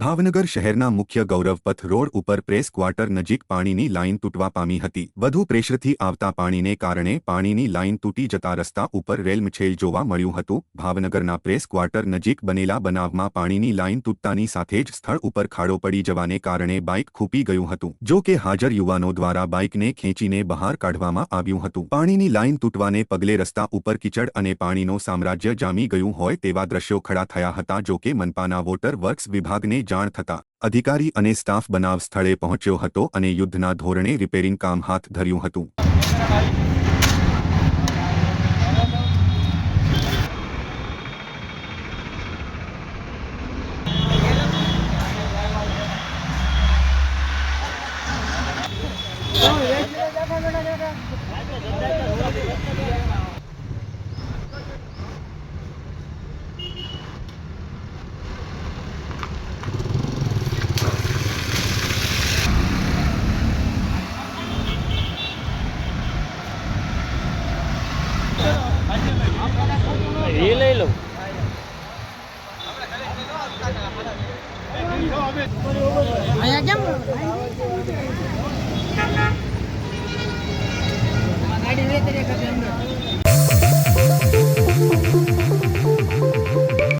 ભાવનગર શહેરના મુખ્ય ગૌરવપથ રોડ ઉપર પ્રેસ ક્વાર્ટર નજીક પાણીની લાઇન તૂટવા પામી હતી. વધુ પ્રેશરથી આવતા પાણીને કારણે પાણીની લાઇન તૂટી જતા રસ્તા ઉપર રેલમછેલ જોવા મળ્યું હતું. ભાવનગરના પ્રેસ ક્વાર્ટર નજીક બનેલા બનાવમાં પાણીની લાઇન તૂટતાની સાથે જ સ્થળ ઉપર ખાડો પડી જવાને કારણે બાઇક ખૂપી ગયું હતું. જો કે હાજર યુવાનો દ્વારા બાઇકને ખેંચીને બહાર કાઢવામાં આવ્યું હતું. પાણીની લાઇન તૂટવાને પગલે રસ્તા ઉપર કિચડ અને પાણીનો સામ્રાજ્ય જામી ગયું હોય તેવા દ્રશ્યો ખડા થયા હતા. જો કે મનપાના વોટર વર્ક્સ વિભાગને જાણ થતા અધિકારી અને સ્ટાફ બનાવ સ્થળે પહોંચ્યો હતો અને યુદ્ધના ધોરણે રિપેરિંગ કામ હાથ ધર્યું હતું. એ લઈ લઉં. અહીંયા કેમ? ગાડી વેતરી કરતી અંદર.